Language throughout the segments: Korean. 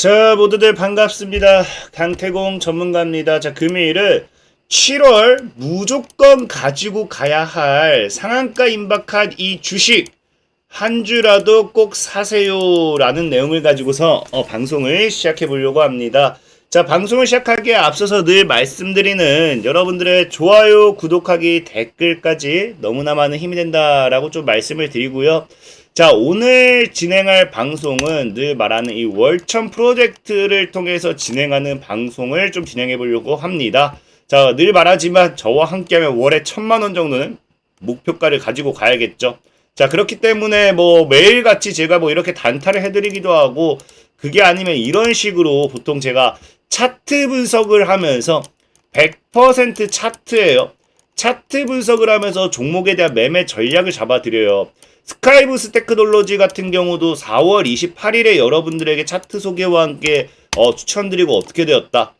자, 모두들 반갑습니다. 강태공 전문가입니다. 자, 금요일은 7월 무조건 가지고 가야 할 상한가 임박한 이 주식 한 주라도 꼭 사세요라는 내용을 가지고서 어, 방송을 시작해 보려고 합니다. 자, 방송을 시작하기에 앞서서 늘 말씀드리는 여러분들의 좋아요, 구독하기, 댓글까지 너무나 많은 힘이 된다라고 좀 말씀을 드리고요. 자, 오늘 진행할 방송은 늘 말하는 이 월천 프로젝트를 통해서 진행하는 방송을 좀 진행해 보려고 합니다. 자, 늘 말하지만 저와 함께하면 월에 천만 원 정도는 목표가를 가지고 가야겠죠. 자, 그렇기 때문에 뭐 매일같이 제가 뭐 이렇게 단타를 해드리기도 하고 그게 아니면 이런 식으로 보통 제가 차트 분석을 하면서 100% 차트예요. 차트 분석을 하면서 종목에 대한 매매 전략을 잡아드려요. 스카이부스 테크놀로지 같은 경우도 4월 28일에 여러분들에게 차트 소개와 함께 어, 추천드리고 어떻게 되었다.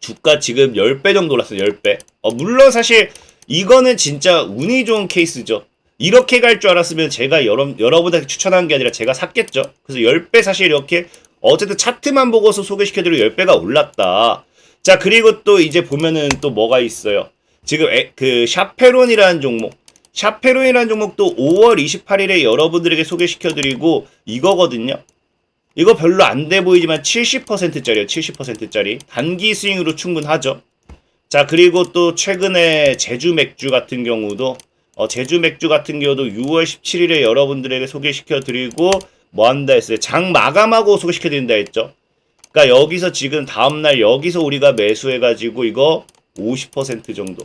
주가 지금 10배 정도 올랐어요. 10배. 어, 물론 사실 이거는 진짜 운이 좋은 케이스죠. 이렇게 갈 줄 알았으면 제가 여러, 여러분한테 추천한 게 아니라 제가 샀겠죠. 그래서 10배 사실 이렇게 어쨌든 차트만 보고서 소개시켜드리고 10배가 올랐다. 자, 그리고 또 이제 보면은 또 뭐가 있어요. 지금 에, 그 샤페론이라는 종목. 샤페론이라는 종목도 5월 28일에 여러분들에게 소개시켜드리고 이거거든요. 이거 별로 안 돼 보이지만 70%짜리요. 70%짜리. 단기 스윙으로 충분하죠. 자, 그리고 또 최근에 제주 맥주 같은 경우도 어, 제주 맥주 같은 경우도 6월 17일에 여러분들에게 소개시켜 드리고 뭐 한다 했어요. 장 마감하고 소개시켜 드린다 했죠. 그러니까 여기서 지금 다음 날 여기서 우리가 매수해 가지고 이거 50% 정도.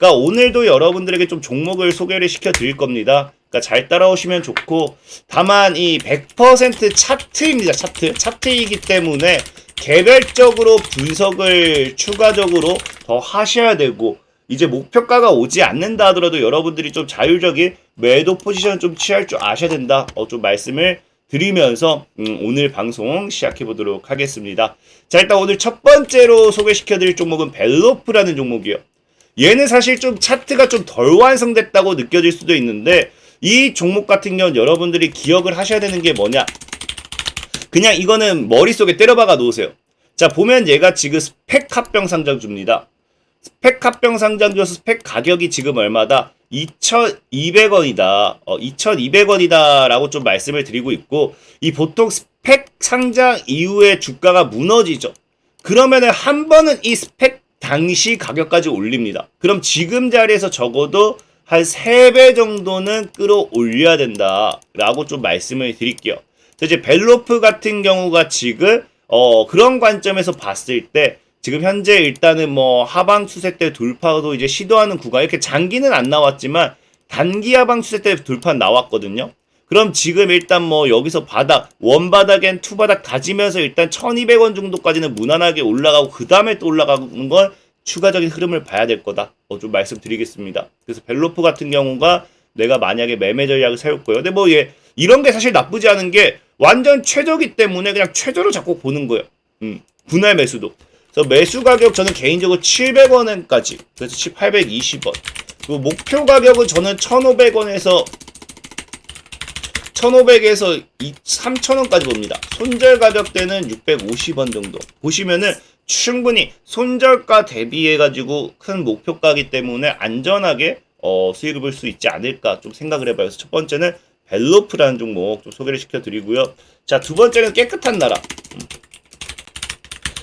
그러니까 오늘도 여러분들에게 좀 종목을 소개를 시켜 드릴 겁니다. 그러니까 잘 따라오시면 좋고 다만 이 100% 차트입니다. 차트. 차트이기 때문에 개별적으로 분석을 추가적으로 더 하셔야 되고 이제 목표가가 오지 않는다 하더라도 여러분들이 좀 자율적인 매도 포지션 좀 취할 줄 아셔야 된다. 어, 좀 말씀을 드리면서 음, 오늘 방송 시작해 보도록 하겠습니다. 자, 일단 오늘 첫 번째로 소개시켜 드릴 종목은 벨로프라는 종목이요. 얘는 사실 좀 차트가 좀 덜 완성됐다고 느껴질 수도 있는데 이 종목 같은 경우는 여러분들이 기억을 하셔야 되는 게 뭐냐? 그냥 이거는 머릿속에 때려박아 놓으세요. 자, 보면 얘가 지금 스펙 합병 상장주입니다. 스펙 합병 상장주에서 스펙 가격이 지금 얼마다? 2,200원이다. 어, 2,200원이다 라고 좀 말씀을 드리고 있고 이 보통 스펙 상장 이후에 주가가 무너지죠. 그러면은 한 번은 이 스펙 당시 가격까지 올립니다. 그럼 지금 자리에서 적어도 한 3배 정도는 끌어올려야 된다라고 좀 말씀을 드릴게요. 이제 벨로프 같은 경우가 지금 어, 그런 관점에서 봤을 때 지금 현재 일단은 뭐 하방 추세 때 돌파도 이제 시도하는 구간 이렇게 장기는 안 나왔지만 단기 하방 추세 때 돌파 나왔거든요. 그럼 지금 일단 뭐 여기서 바닥 원바닥엔 투바닥 다지면서 일단 1200원 정도까지는 무난하게 올라가고 그 다음에 또 올라가는 건 추가적인 흐름을 봐야 될 거다. 어, 좀 말씀드리겠습니다. 그래서 벨로프 같은 경우가 내가 만약에 매매 전략을 세울 거예요. 근데 뭐 예, 이런 게 사실 나쁘지 않은 게 완전 최저기 때문에 그냥 최저로 자꾸 보는 거예요. 음, 분할 매수도. 그래서 매수 가격 저는 개인적으로 700원까지 그래서 820원. 그리고 목표 가격은 저는 1,500원에서 1,500에서 3,000원까지 봅니다. 손절 가격대는 650원 정도. 보시면은 충분히 손절가 대비해 가지고 큰 목표가기 때문에 안전하게 어, 수익을 볼 수 있지 않을까 좀 생각을 해봐요. 그래서 첫 번째는 벨로프라는 종목 좀 소개를 시켜드리고요. 자, 두 번째는 깨끗한 나라. 음.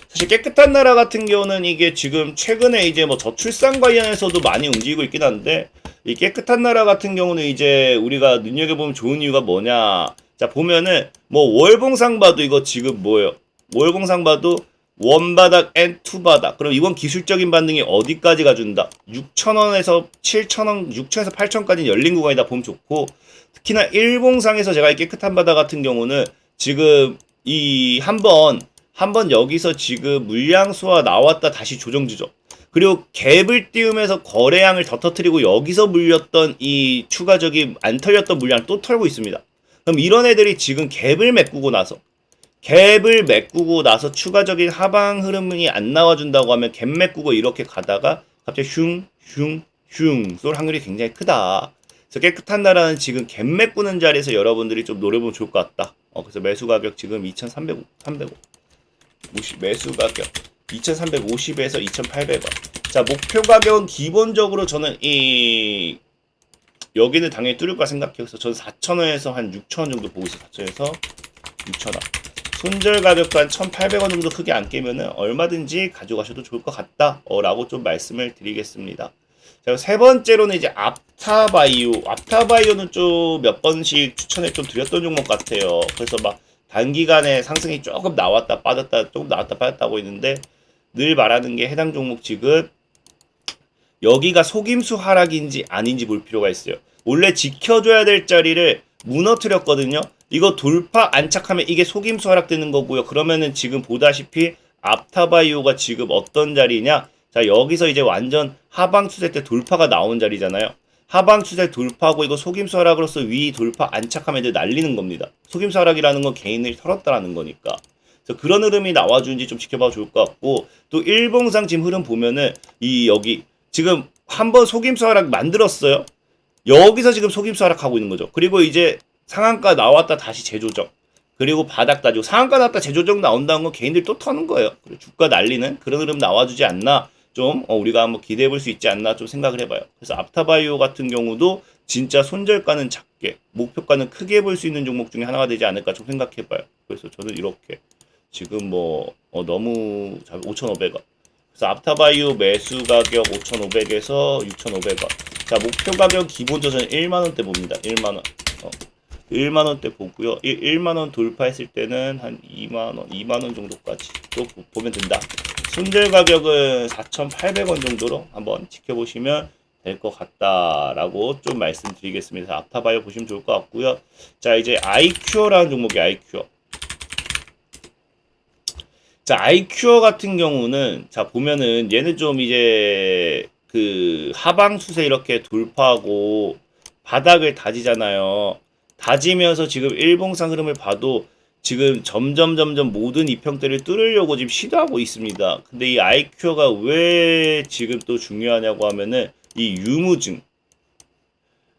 사실 깨끗한 나라 같은 경우는 이게 지금 최근에 이제 뭐 저출산 관련해서도 많이 움직이고 있긴 한데 이 깨끗한 나라 같은 경우는 이제 우리가 눈여겨보면 좋은 이유가 뭐냐. 자, 보면은 뭐 월봉상 봐도 이거 지금 뭐예요? 월봉상 봐도 원바닥 앤 투바닥. 그럼 이번 기술적인 반등이 어디까지 가준다? 6,000원에서 7,000원, 6,000원에서 8,000원까지 열린 구간이다 보면 좋고 특히나 일봉상에서 제가 이 깨끗한 바다 같은 경우는 지금 이 한 번 한 번 여기서 지금 물량수가 나왔다 다시 조정주죠. 그리고 갭을 띄우면서 거래량을 더 터트리고 여기서 물렸던 이 추가적인 안 털렸던 물량을 또 털고 있습니다. 그럼 이런 애들이 지금 갭을 메꾸고 나서 갭을 메꾸고 나서 추가적인 하방 흐름이 안 나와준다고 하면 갭 메꾸고 이렇게 가다가 갑자기 슝슝슝 쏠 확률이 굉장히 크다. 그래서 깨끗한 나라는 지금 갭 메꾸는 자리에서 여러분들이 좀 노려보면 좋을 것 같다. 어, 그래서 매수 가격 지금 2,300, 300원. 50, 매수 가격 2,350에서 2,800원. 자, 목표 가격은 기본적으로 저는 이 여기는 당연히 뚫을 거라 생각해요. 그래서 저는 4,000원에서 한 6,000원 정도 보고 있어요. 4,000원에서 6,000원. 손절 가격도 한 1,800원 정도 크게 안 깨면은 얼마든지 가져가셔도 좋을 것 같다. 어, 라고 좀 말씀을 드리겠습니다. 자, 세 번째로는 이제 앞타바이오. 앞타바이오는 좀 몇 번씩 추천을 좀 드렸던 종목 같아요. 그래서 막 단기간에 상승이 조금 나왔다 빠졌다 조금 나왔다 빠졌다 하고 있는데 늘 말하는 게 해당 종목 지금 여기가 속임수 하락인지 아닌지 볼 필요가 있어요. 원래 지켜줘야 될 자리를 무너뜨렸거든요. 이거 돌파 안착하면 이게 속임수 하락되는 거고요. 그러면은 지금 보다시피 앞타바이오가 지금 어떤 자리냐? 자 여기서 이제 완전 하방 추세 때 돌파가 나온 자리잖아요. 하방 추세 돌파하고 이거 속임수 하락으로서 위 돌파 안착하면 이제 날리는 겁니다. 속임수 하락이라는 건 개인을 털었다라는 거니까. 그래서 그런 흐름이 나와주는지 좀 지켜봐 좋을 것 같고 또 일봉상 지금 흐름 보면은 이 여기 지금 한번 속임수 하락 만들었어요. 여기서 지금 속임수 하락하고 있는 거죠. 그리고 이제 상한가 나왔다 다시 재조정. 그리고 바닥 따지고 상한가 나왔다 재조정 나온다는 건 개인들이 또 터는 거예요. 주가 날리는 그런 흐름 나와주지 않나 좀 어, 우리가 한번 기대해 볼 수 있지 않나 좀 생각을 해봐요. 그래서 앞타바이오 같은 경우도 진짜 손절가는 작게 목표가는 크게 볼 수 있는 종목 중에 하나가 되지 않을까 좀 생각해봐요. 그래서 저는 이렇게 지금 뭐 어, 너무 5,500원. 그래서 앞타바이오 매수 가격 5,500에서 6,500원. 자 목표 가격 기본적으로 1만 원대 봅니다. 1만 원. 어. 1만 원대 보고요. 1, 만 원 돌파했을 때는 한 2만 원, 2만 원 정도까지 또 보- 보면 된다. 손절 가격은 4,800원 정도로 한번 지켜보시면 될 것 같다라고 좀 말씀드리겠습니다. 앞타바이오 보시면 좋을 것 같고요. 자 이제 아이큐어라는 종목이 아이큐어. 자 아이큐어 같은 경우는 자 보면은 얘는 좀 이제 그 하방 추세 이렇게 돌파하고 바닥을 다지잖아요. 다지면서 지금 일봉상 흐름을 봐도 지금 점점 점점 모든 이평대를 뚫으려고 지금 시도하고 있습니다. 근데 이 아이큐어가 왜 지금 또 중요하냐고 하면은 이 유무증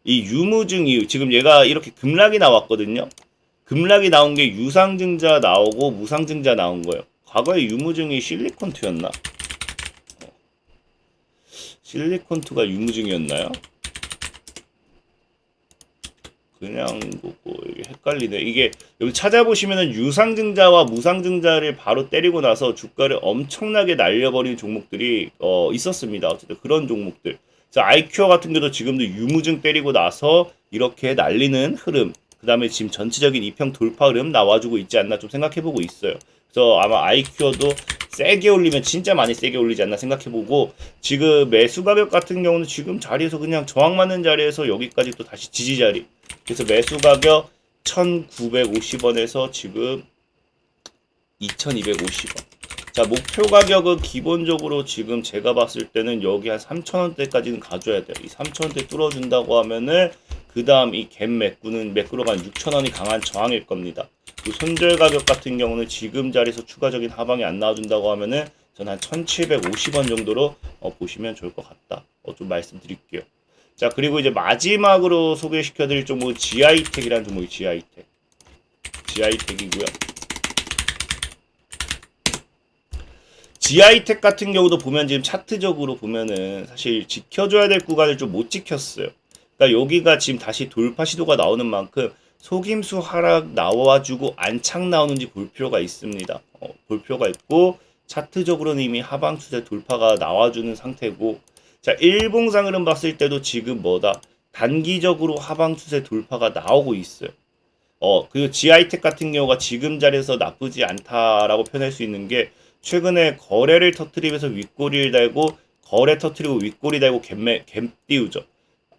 이 유무증이 지금 얘가 이렇게 급락이 나왔거든요. 급락이 나온 게 유상증자 나오고 무상증자 나온 거예요. 과거에 유무증이 실리콘투였나? 어. 실리콘투가 유무증이었나요? 그냥 보고 이게 헷갈리네. 이게 여기 찾아보시면은 유상증자와 무상증자를 바로 때리고 나서 주가를 엄청나게 날려버린 종목들이 어, 있었습니다. 어쨌든 그런 종목들. 자, 아이큐어 같은 경우도 지금도 유무증 때리고 나서 이렇게 날리는 흐름. 그 다음에 지금 전체적인 이평 돌파 흐름 나와주고 있지 않나 좀 생각해보고 있어요. 그래서 아마 아이큐어도 세게 올리면 진짜 많이 세게 올리지 않나 생각해보고 지금 매수 가격 같은 경우는 지금 자리에서 그냥 저항 맞는 자리에서 여기까지 또 다시 지지 자리. 그래서 매수 가격 1,950원에서 지금 2,250원. 자, 목표 가격은 기본적으로 지금 제가 봤을 때는 여기 한 3,000원대까지는 가져야 돼요. 이 3,000원대 뚫어준다고 하면은 그 다음 이 갭 매꾸는 한 6,000원이 강한 저항일 겁니다. 그 손절 가격 같은 경우는 지금 자리에서 추가적인 하방이 안 나와준다고 하면은 저는 한 1,750원 정도로 어, 보시면 좋을 것 같다. 어, 좀 말씀드릴게요. 자, 그리고 이제 마지막으로 소개시켜드릴 종목은 GI텍이라는 종목이 GI텍. GI텍이고요. GI텍 같은 경우도 보면 지금 차트적으로 보면은 사실 지켜줘야 될 구간을 좀 못 지켰어요. 그러니까 여기가 지금 다시 돌파 시도가 나오는 만큼 속임수 하락 나와주고 안착 나오는지 볼 필요가 있습니다. 어, 볼 필요가 있고 차트적으로는 이미 하방 추세 돌파가 나와주는 상태고 자 일봉상 흐름 봤을 때도 지금 뭐다 단기적으로 하방 추세 돌파가 나오고 있어요. 어 그리고 GI텍 같은 경우가 지금 자리에서 나쁘지 않다라고 표현할 수 있는 게 최근에 거래를 터트리면서 윗꼬리를 달고 거래 터트리고 윗꼬리 달고 갭매 갭 띄우죠.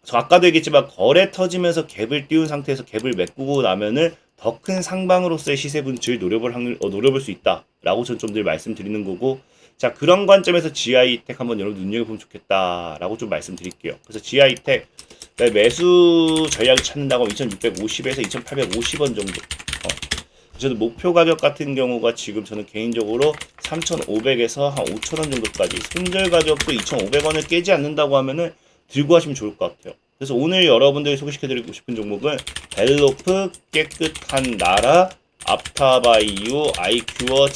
저 아까도 얘기했지만 거래 터지면서 갭을 띄운 상태에서 갭을 메꾸고 나면은 더 큰 상방으로서의 시세 분출 노려볼 확률 어, 노려볼 수 있다라고 저는 좀늘 말씀드리는 거고 자 그런 관점에서 GI텍 한번 여러분 눈여겨보면 좋겠다라고 좀 말씀드릴게요. 그래서 GI텍 매수 전략을 찾는다고 하면 2,650에서 2,850원 정도. 어. 저는 목표 가격 같은 경우가 지금 저는 개인적으로 3,500에서 한 5,000원 정도까지 손절 가격도 2,500원을 깨지 않는다고 하면은 들고 하시면 좋을 것 같아요. 그래서 오늘 여러분들이 소개시켜드리고 싶은 종목은 벨로프 깨끗한 나라 앞타바이오, 아이큐어,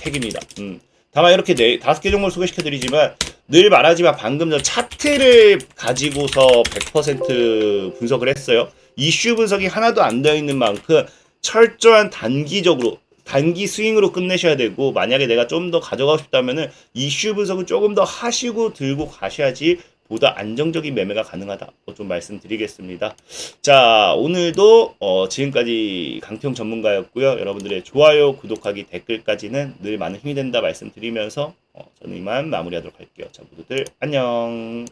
택입니다. 음. 다만 이렇게 네, 다섯 개 종목을 소개시켜드리지만 늘 말하지만 방금 전 차트를 가지고서 100% 분석을 했어요. 이슈 분석이 하나도 안 되어 있는 만큼 철저한 단기적으로 단기 스윙으로 끝내셔야 되고 만약에 내가 좀 더 가져가고 싶다면은 이슈 분석을 조금 더 하시고 들고 가셔야지 보다 안정적인 매매가 가능하다. 뭐좀 말씀드리겠습니다. 자, 오늘도 어, 지금까지 강태용 전문가였고요. 여러분들의 좋아요, 구독하기, 댓글까지는 늘 많은 힘이 된다 말씀드리면서 어, 저는 이만 마무리하도록 할게요. 자, 모두들 안녕.